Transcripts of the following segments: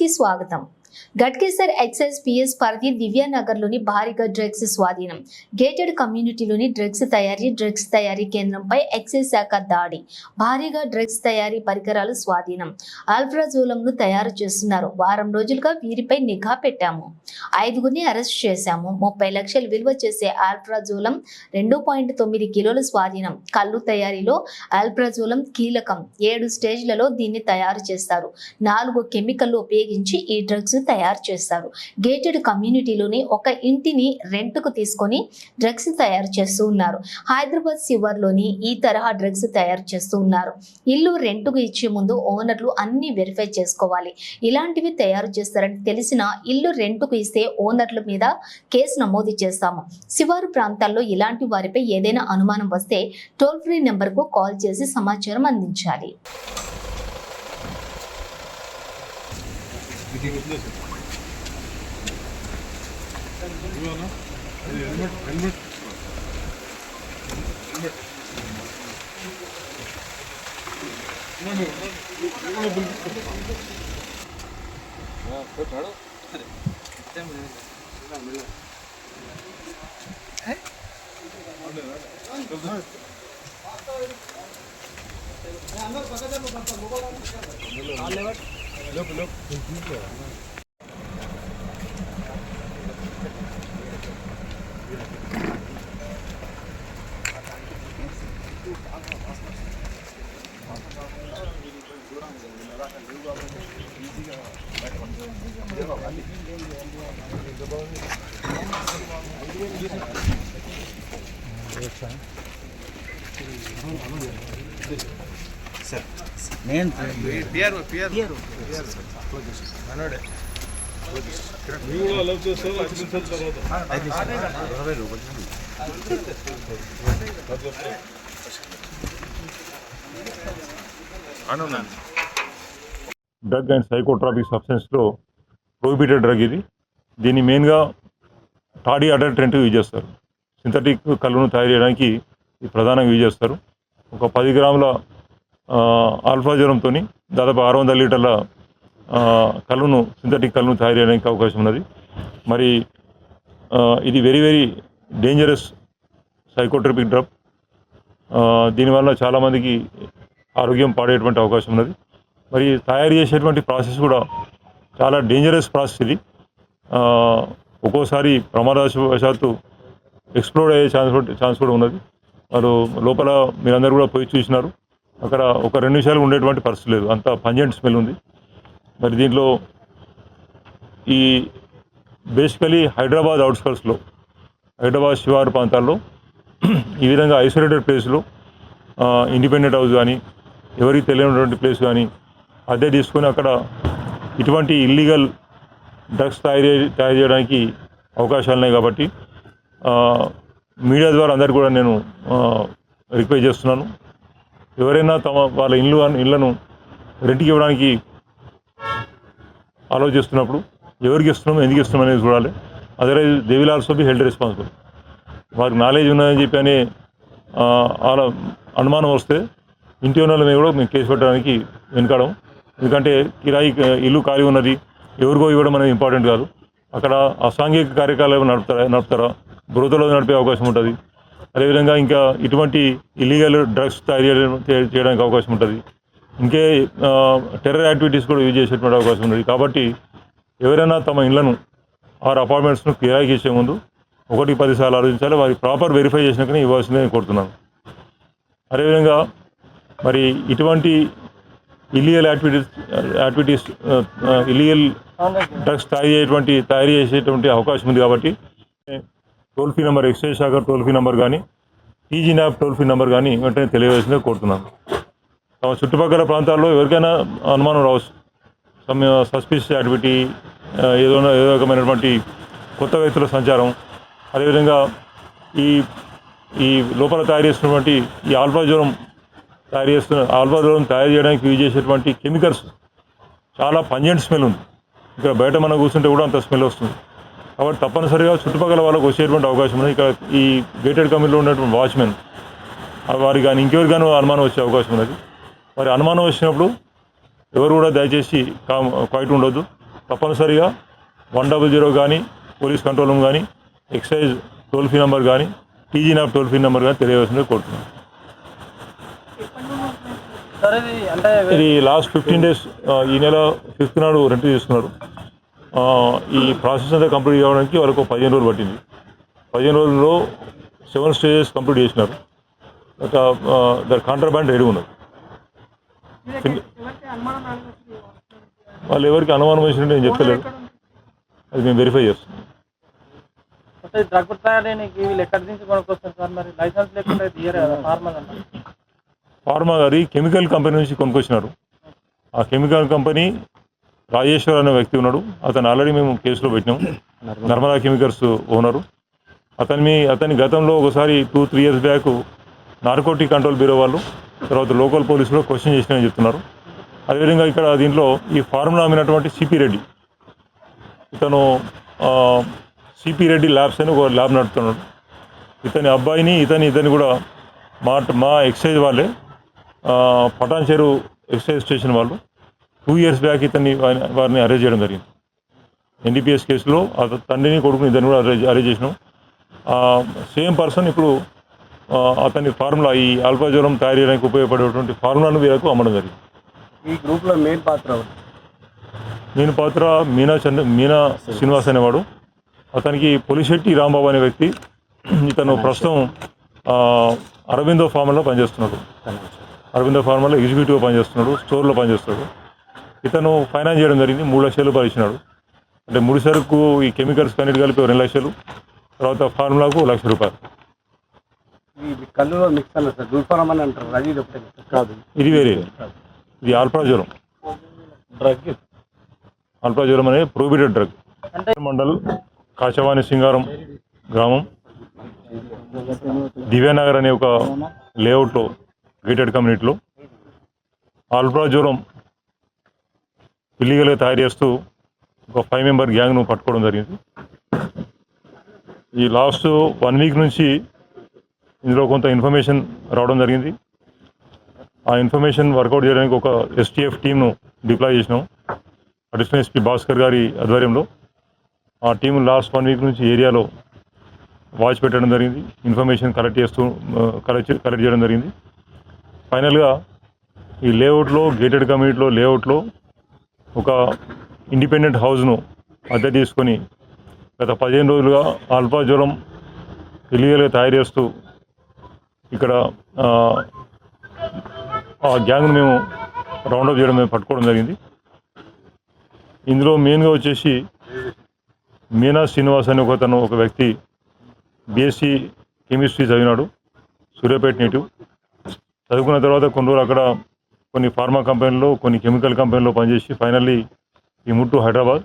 కి స్వాగతం Ghatkesar excise PS పరిధి దివ్యానగర్లోని భారీగా డ్రగ్స్ స్వాధీనం. గేటెడ్ కమ్యూనిటీలోని డ్రగ్స్ తయారీ డ్రగ్స్ తయారీ కేంద్రంపై ఎక్సైజ్ శాఖ దాడి. భారీగా డ్రగ్స్ తయారీ పరికరాలు స్వాధీనం. ఆల్ఫ్రాజోలంను తయారు చేస్తున్నారు. వారం రోజులుగా వీరిపై నిఘా పెట్టాము. ఐదుగురిని అరెస్ట్ చేశాము. ముప్పై లక్షలు విలువ చేసే ఆల్ఫ్రాజోలం రెండు పాయింట్ తొమ్మిది కిలోల స్వాధీనం. కళ్ళు తయారీలో ఆల్ఫ్రాజోలం కీలకం. ఏడు స్టేజ్లలో దీన్ని తయారు చేస్తారు. నాలుగు కెమికల్ ఉపయోగించి ఈ డ్రగ్స్ తయారు తయారు చేస్తారు. గేటెడ్ కమ్యూనిటీలోని ఒక ఇంటిని రెంట్కు తీసుకొని డ్రగ్స్ తయారు చేస్తూ ఉన్నారు. హైదరాబాద్ శివర్లోని ఈ తరహా డ్రగ్స్ తయారు చేస్తూ ఉన్నారు. ఇల్లు రెంట్కు ఇచ్చే ముందు ఓనర్లు అన్ని వెరిఫై చేసుకోవాలి. ఇలాంటివి తయారు చేస్తారని తెలిసిన ఇల్లు రెంట్కు ఇస్తే ఓనర్ల మీద కేసు నమోదు చేస్తాము. శివారు ప్రాంతాల్లో ఇలాంటి వారిపై ఏదైనా అనుమానం వస్తే టోల్ ఫ్రీ నెంబర్కు కాల్ చేసి సమాచారం అందించాలి. 이거는 물 물. 물. హెల్మెట్ ఇవ్వండి, ఇవ్వండి, పిలుపు. నేను ఇరవై రూపాయలు డ్రగ్ అండ్ సైకోట్రాపిక్ సబ్స్టెన్స్లో ప్రొహిబిటెడ్ డ్రగ్ ఇది. దీన్ని మెయిన్గా టాడీ అడల్ట్రెంట్ యూజ్ చేస్తారు. సింథటిక్ కళ్ళును తయారు చేయడానికి ఇది ప్రధానంగా యూజ్ చేస్తారు. ఒక పది గ్రాముల ఆల్ఫా జ్వరంతో దాదాపు ఆరు వందల లీటర్ల కళ్ళును సింథటిక్ కళ్ళును తయారు చేయడానికి అవకాశం ఉన్నది. మరి ఇది very very dangerous psychotropic drug. దీనివల్ల చాలామందికి ఆరోగ్యం పాడేటువంటి అవకాశం ఉన్నది. మరి తయారు చేసేటువంటి ప్రాసెస్ కూడా చాలా డేంజరస్ ప్రాసెస్ ఇది. ఒక్కోసారి ప్రమాదవశాత్తు ఎక్స్ప్లోర్ అయ్యే ఛాన్స్ కూడా ఛాన్స్ కూడా ఉన్నది. వారు లోపల మీరందరూ కూడా పోయి చూసినారు. అక్కడ ఒక రెండు నిమిషాలు ఉండేటువంటి పరిస్థితి లేదు. అంత పంజెంట్ స్మెల్ ఉంది. మరి దీంట్లో ఈ బేసికలీ హైదరాబాద్ అవుట్స్కర్ట్స్లో హైదరాబాద్ శివారు ప్రాంతాల్లో ఈ విధంగా ఐసోలేటెడ్ ప్లేస్లో ఇండిపెండెంట్ హౌస్ కానీ ఎవరికి తెలియనటువంటి ప్లేస్ కానీ అద్దె తీసుకొని అక్కడ ఇటువంటి ఇల్లీగల్ డ్రగ్స్ తయారు తయారు చేయడానికి అవకాశాలు ఉన్నాయి కాబట్టి మీడియా ద్వారా అందరికీ కూడా నేను రిక్వెస్ట్ చేస్తున్నాను. ఎవరైనా తమ వాళ్ళ ఇల్లు ఇళ్ళను రెంట్కి ఇవ్వడానికి ఆలోచిస్తున్నప్పుడు ఎవరికి ఇస్తున్నాం ఎందుకు ఇస్తున్నాం అనేది చూడాలి. Otherwise they will also be held responsible వారికి నాలెడ్జ్ ఉన్నదని చెప్పి అని అనుమానం వస్తే ఇంటి ఉన్న మీద కూడా మేము కేసు పెట్టడానికి వెనకాడం ఎందుకంటే కిరాయి ఇల్లు ఖాళీ ఉన్నది. ఎవరికో ఇవ్వడం అనేది ఇంపార్టెంట్ కాదు. అక్కడ అసాంఘిక కార్యకలాపాలు నడుపుతారా నడుపుతారా? బృహతలో నడిపే అవకాశం ఉంటుంది. అదేవిధంగా ఇంకా ఇటువంటి ఇల్లీగల్ డ్రగ్స్ తయారు చేయడం చేయడానికి అవకాశం ఉంటుంది. ఇంకే టెర్రర్ యాక్టివిటీస్ కూడా యూజ్ చేసేటువంటి అవకాశం ఉంది కాబట్టి ఎవరైనా తమ ఇళ్ళను ఆరు అపార్ట్మెంట్స్ను కిరాయికి ఇచ్చే ముందు ఒకటి పది సార్లు ఆలోచించాలి. వారి ప్రాపర్ వెరిఫై చేసినాకనే ఇవ్వాల్సిందే నేను కోరుతున్నాను. అదేవిధంగా మరి ఇటువంటి ileal activities activities ileal drugs తయారు చేయటువంటి తయారు చేసేటువంటి అవకాశం ఉంది కాబట్టి టోల్ ఫ్రీ నెంబర్ ఎక్సైజ్ శాఖ టోల్ ఫ్రీ నెంబర్ కానీ TG nap toll free number కానీ వెంటనే తెలియవలసిందే కోరుతున్నాను తమ చుట్టుపక్కల ప్రాంతాల్లో ఎవరికైనా అనుమానం రావచ్చు. సమ్ సస్పిషియస్ యాక్టివిటీ ఏదో ఏదో రకమైనటువంటి కొత్త వ్యక్తుల సంచారం. అదేవిధంగా ఈ ఈ లోపల తయారు చేసినటువంటి ఈ ఆల్ఫా జ్వరం తయారు చేస్తున్న ఆల్ఫా తయారు చేయడానికి యూజ్ చేసేటువంటి కెమికల్స్. చాలా పంజెంట్ స్మెల్ ఉంది. ఇక్కడ బయట మనం కూర్చుంటే కూడా అంత స్మెల్ వస్తుంది. కాబట్టి తప్పనిసరిగా చుట్టుపక్కల వాళ్ళకు వచ్చేటువంటి అవకాశం ఉంది. ఇక్కడ ఈ గేటెడ్ కమిటీలో ఉన్నటువంటి వాచ్మెన్ వారికి కానీ ఇంకెవరికి కానీ అనుమానం వచ్చే అవకాశం ఉన్నది. మరి అనుమానం వచ్చినప్పుడు ఎవరు కూడా దయచేసి కామ్ క్వైట్ ఉండొద్దు. తప్పనిసరిగా వన్ డబుల్ జీరో కానీ పోలీస్ కంట్రోల్ రూమ్ కానీ ఎక్సైజ్ టోల్ ఫ్రీ నెంబర్ కానీ TG NAB toll free number కానీ తెలియవలసింది కోరుతున్నాను సరే ఇది అంటే ఇది లాస్ట్ ఫిఫ్టీన్ డేస్ ఈ నెల ఫిఫ్త్ నాడు రెంట్ తీసుకున్నారు ఆ, ఈ ప్రాసెస్ అంతా కంప్లీట్ కావడానికి వాళ్ళకు ఒక పదిహేను రోజులు పట్టింది. పదిహేను రోజుల్లో సెవెన్ స్టేజెస్ కంప్లీట్ చేసినారు. ఒక దాని కాంట్రాబ్యాండ్ రెడీ ఉన్నది. వాళ్ళు ఎవరికి అనుమానం వేసినట్టు నేను చెప్తలేదు అది మేము వెరిఫై చేస్తాం. అంటే డ్రగ్ తయారీకి వీళ్ళు ఎక్కడి నుంచి కొనుక్కొస్తారు సార్? మరి లైసెన్స్ లేకుండా తీయరు కదా ఫార్మల్ అంటే ఫార్మా గారి కెమికల్ కంపెనీ నుంచి కొనుక్కొచ్చినారు ఆ కెమికల్ కంపెనీ రాజేశ్వర్ అనే వ్యక్తి ఉన్నాడు. అతను ఆల్రెడీ మేము కేసులో పెట్టినాం. Narmada chemicals owner. అతని మీ అతని గతంలో ఒకసారి two three years back narcotic control bureau వాళ్ళు తర్వాత లోకల్ పోలీసులు కూడా క్వశ్చన్ చేసినారని చెప్తున్నారు. అదేవిధంగా ఇక్కడ దీంట్లో ఈ ఫార్ములా అమ్మినటువంటి సిపి రెడ్డి. ఇతను సిపి రెడ్డి ల్యాబ్స్ అని ఒక ల్యాబ్ నడుపుతున్నాడు. ఇతని అబ్బాయిని ఇతని ఇతని కూడా మా మా ఎక్సైజ్ వాళ్ళే పటాన్ చెరువు ఎక్సైజ్ స్టేషన్ వాళ్ళు టూ ఇయర్స్ బ్యాక్ ఇతన్ని వారిని- అరెస్ట్ చేయడం జరిగింది. ఎన్డీపీఎస్ కేసులో తండ్రిని కొడుకుని ఇద్దరిని కూడా అరెస్ట్ అరెస్ట్ చేసినాం. సేమ్ పర్సన్ ఇప్పుడు అతని ఫార్ములా ఈ అల్పాజ్వరం తయారు చేయడానికి ఉపయోగపడేటువంటి ఫార్ములాను వీళ్ళకు అమ్మడం జరిగింది. ఈ గ్రూప్లో మెయిన్ పాత్ర? నేను పాత్ర మీనా చంద్ర మీనా శ్రీనివాస్ అనేవాడు. అతనికి పొలిశెట్టి రాంబాబు అనే వ్యక్తి. ఇతను ప్రస్తుతం అరవిందో ఫార్మలో పనిచేస్తున్నాడు. అరవిందో ఫార్మలో ఎగ్జిక్యూటివ్గా పనిచేస్తున్నాడు స్టోర్లో పనిచేస్తాడు. ఇతను ఫైనాన్స్ చేయడం జరిగింది మూడు లక్షలు రూపాయలు ఇచ్చినాడు అంటే ముడి సరుకు ఈ కెమికల్స్ కన్నిటి కలిపి రెండు లక్షలు తర్వాత ఫార్ములాకు లక్ష రూపాయలు. ఈ కళ్ళులో మిక్స్ అన్నారు సార్ గుల్ఫారం అని అంటారు అది ఇది ఒకటే. కాదు ఇది వేరే. ఇది ఆల్ప్రాజ్వరం. డ్రగ్ అల్పాజ్వరం అనే ప్రోబిటెడ్ డ్రగ్. అంటే మండల్ కాచవాణి సింగారం గ్రామం. దివ్యానగర్ అనే ఒక లేఅవుట్లో గేటెడ్ కమ్యూనిటీలో ఆల్ప్రాజ్వరం ఇల్లీగల్గా తయారు చేస్తూ ఒక ఫైవ్ మెంబర్ గ్యాంగ్ను పట్టుకోవడం జరిగింది. ఈ లాస్ట్ వన్ వీక్ నుంచి ఇందులో కొంత ఇన్ఫర్మేషన్ రావడం జరిగింది. ఆ ఇన్ఫర్మేషన్ వర్కౌట్ చేయడానికి ఒక ఎస్టీఎఫ్ టీమ్ను డిప్లాయ్ చేసినాం. అడిషనల్ ఎస్పీ భాస్కర్ గారి ఆధ్వర్యంలో. ఆ టీం లాస్ట్ వన్ వీక్ నుంచి ఏరియాలో వాచ్ పెట్టడం జరిగింది. ఇన్ఫర్మేషన్ కలెక్ట్ చేస్తూ కలెక్ట్ కలెక్ట్ చేయడం జరిగింది. ఫైనల్గా ఈ లేఅవుట్లో గేటెడ్ కమ్యూనిటీలో లేఅవుట్లో ఒక ఇండిపెండెంట్ హౌస్ను అద్దె తీసుకొని గత పదిహేను రోజులుగా ఆల్ఫా జ్వరం ఇల్లీగల్గా తయారు చేస్తూ ఇక్కడ ఆ, గ్యాంగ్ను మేము రౌండప్ చేయడం మేము పట్టుకోవడం జరిగింది. ఇందులో మెయిన్గా వచ్చేసి మీనా శ్రీనివాస్ అనే ఒక తను ఒక వ్యక్తి బీఎస్సీ కెమిస్ట్రీ చదివినాడు సూర్యాపేట నేటివ్. చదువుకున్న తర్వాత కొన్ని రోజులు అక్కడ కొన్ని ఫార్మా కంపెనీలో కొన్ని కెమికల్ కంపెనీలో పనిచేసి ఫైనల్లీ ఈ ముట్టు హైదరాబాద్.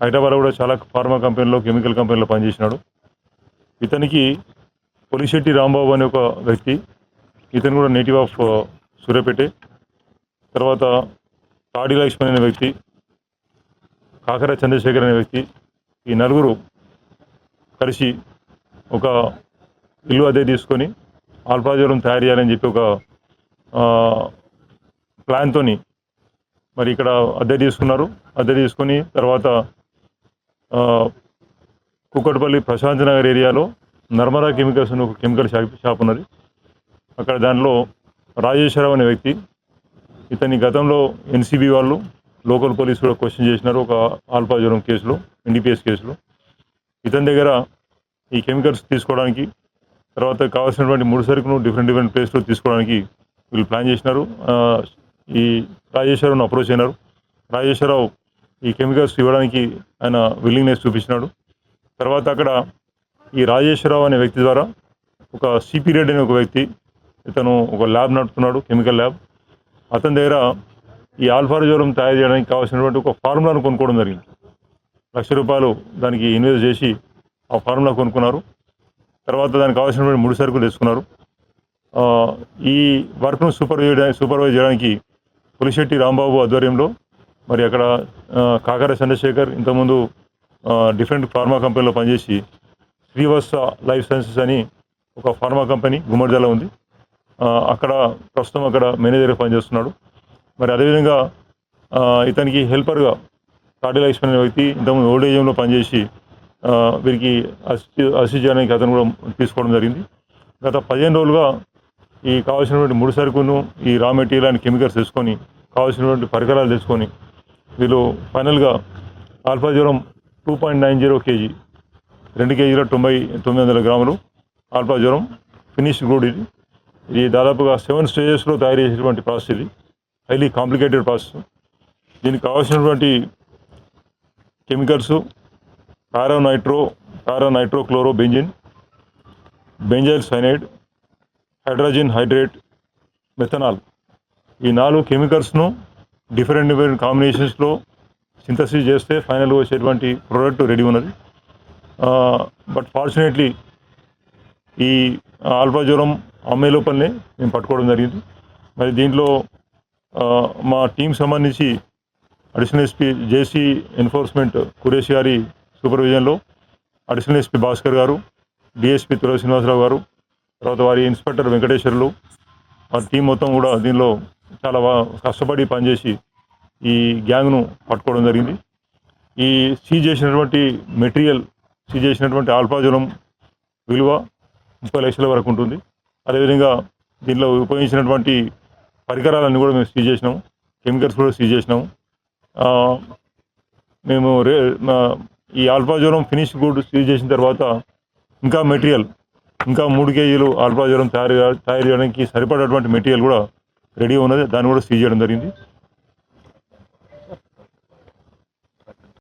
హైదరాబాద్ కూడా చాలా ఫార్మా కంపెనీలో కెమికల్ కంపెనీలో పనిచేసినాడు. ఇతనికి పొలిశెట్టి రాంబాబు అనే ఒక వ్యక్తి ఇతను కూడా నేటివ్ ఆఫ్ సూర్యాపేటే. తర్వాత తాడి లక్ష్మణ్ అనే వ్యక్తి కాకర చంద్రశేఖర్ అనే వ్యక్తి ఈ నలుగురు కలిసి ఒక ఇల్లు అదే తీసుకొని ఆల్ఫాజోరం తయారు చేయాలని చెప్పి ఒక ప్లాన్తో మరి ఇక్కడ అద్దె తీసుకున్నారు. అద్దె తీసుకొని తర్వాత ఆ, కుక్కటపల్లి ప్రశాంత్ నగర్ ఏరియాలో నర్మదా కెమికల్స్ అని ఒక కెమికల్ షాప్ షాప్ ఉన్నది. అక్కడ దానిలో రాజేశ్వరరావు అనే వ్యక్తి ఇతని గతంలో ఎన్సీబీ వాళ్ళు లోకల్ పోలీసు కూడా క్వశ్చన్ చేసినారు ఒక ఆల్ఫా జ్వరం కేసులో ఎన్డీపీఎస్ కేసులో. ఇతని దగ్గర ఈ కెమికల్స్ తీసుకోవడానికి తర్వాత కావాల్సినటువంటి మూడు సరుకును డిఫరెంట్ డిఫరెంట్ ప్లేస్లో తీసుకోవడానికి వీళ్ళు ప్లాన్ చేసినారు. ఈ రాజేశ్వరరావును అప్రోచ్ అయినారు. రాజేశ్వరరావు ఈ కెమికల్స్ ఇవ్వడానికి ఆయన విల్లింగ్నెస్ చూపించినాడు. తర్వాత అక్కడ ఈ రాజేశ్వరరావు అనే వ్యక్తి ద్వారా ఒక సిపి రెడ్డి అనే ఒక వ్యక్తి ఇతను ఒక ల్యాబ్ నడుపుతున్నాడు కెమికల్ ల్యాబ్ అతని దగ్గర ఈ ఆల్ఫారజోరం తయారు చేయడానికి కావాల్సినటువంటి ఒక ఫార్ములాను కొనుక్కోవడం జరిగింది. లక్ష రూపాయలు దానికి ఇన్వెస్ట్ చేసి ఆ ఫార్ములా కొనుక్కున్నారు. తర్వాత దానికి కావాల్సినటువంటి ముడి సరుకులు తెచ్చుకున్నారు. ఈ వర్క్ను సూపర్ సూపర్వైజ్ చేయడానికి పులిశెట్టి రాంబాబు ఆధ్వర్యంలో మరి అక్కడ కాకర చంద్రశేఖర్ ఇంతకుముందు డిఫరెంట్ ఫార్మా కంపెనీలో పనిచేసి శ్రీవత్స లైఫ్ సైన్సెస్ అని ఒక ఫార్మా కంపెనీ గుమ్మడిదల ఉంది. అక్కడ ప్రస్తుతం అక్కడ మేనేజర్గా పనిచేస్తున్నాడు. మరి అదేవిధంగా ఇతనికి హెల్పర్గా తాటి లక్ష్మణ్ వ్యక్తి ఇంతకుముందు ఓల్డ్ ఏజ్లో పనిచేసి వీరికి అసి అసిస్ట్ చేయడానికి అతను కూడా తీసుకోవడం జరిగింది. గత పదిహేను రోజులుగా ఈ కావాల్సినటువంటి ముడి సరుకును ఈ రా మెటీరియల్ అండ్ కెమికల్స్ తెచ్చుకొని కావాల్సినటువంటి పరికరాలు తెచ్చుకొని వీళ్ళు ఫైనల్గా ఆల్ఫా జ్వరం two point nine zero KG రెండు కేజీల తొంభై తొమ్మిది వందల గ్రాములు ఆల్ఫా జ్వరం ఫినిష్ గుడ్ ఇది. ఇది దాదాపుగా సెవెన్ స్టేజెస్లో తయారు చేసేటువంటి ప్రాసెస్ ఇది. Highly complicated process. దీనికి కావాల్సినటువంటి chemicals paranitro paranitro chloro benzene benzyl cyanide hydrogen hydrate methanol. ఈ నాలుగు కెమికల్స్ను డిఫరెంట్ డిఫరెంట్ కాంబినేషన్స్లో సింథసిస్ చేస్తే ఫైనల్గా వచ్చేటువంటి ప్రోడక్ట్ రెడీ ఉన్నది. బట్ ఫార్చునేట్లీ ఈ ఆల్ఫా జ్వరం అమ్మే లోపలనే మేము పట్టుకోవడం జరిగింది. మరి దీంట్లో మా టీం సంబంధించి additional SP JC enforcement Quresh గారి సూపర్విజన్లో అడిషనల్ ఎస్పీ భాస్కర్ గారు డిఎస్పీ తుల శ్రీనివాసరావు గారు తర్వాత వారి ఇన్స్పెక్టర్ వెంకటేశ్వర్లు వారి టీం మొత్తం కూడా దీనిలో చాలా కష్టపడి పనిచేసి ఈ గ్యాంగ్ను పట్టుకోవడం జరిగింది. ఈ సీజ్ చేసినటువంటి మెటీరియల్ సీజ్ చేసినటువంటి ఆల్పాజలం విలువ ముప్పై లక్షల వరకు ఉంటుంది. అదేవిధంగా దీనిలో ఉపయోగించినటువంటి పరికరాలన్నీ కూడా మేము సీజ్ చేసినాము. కెమికల్స్ కూడా సీజ్ చేసినాము. మేము రే ఈ ఆల్ఫాజోరం ఫినిష్ గుడ్ సీజ్ చేసిన తర్వాత ఇంకా మెటీరియల్ ఇంకా మూడు కేజీలు ఆల్ఫాజోరం తయారు తయారు చేయడానికి సరిపడేటువంటి మెటీరియల్ కూడా రెడీ ఉన్నది. దాన్ని కూడా సీజ్ చేయడం జరిగింది.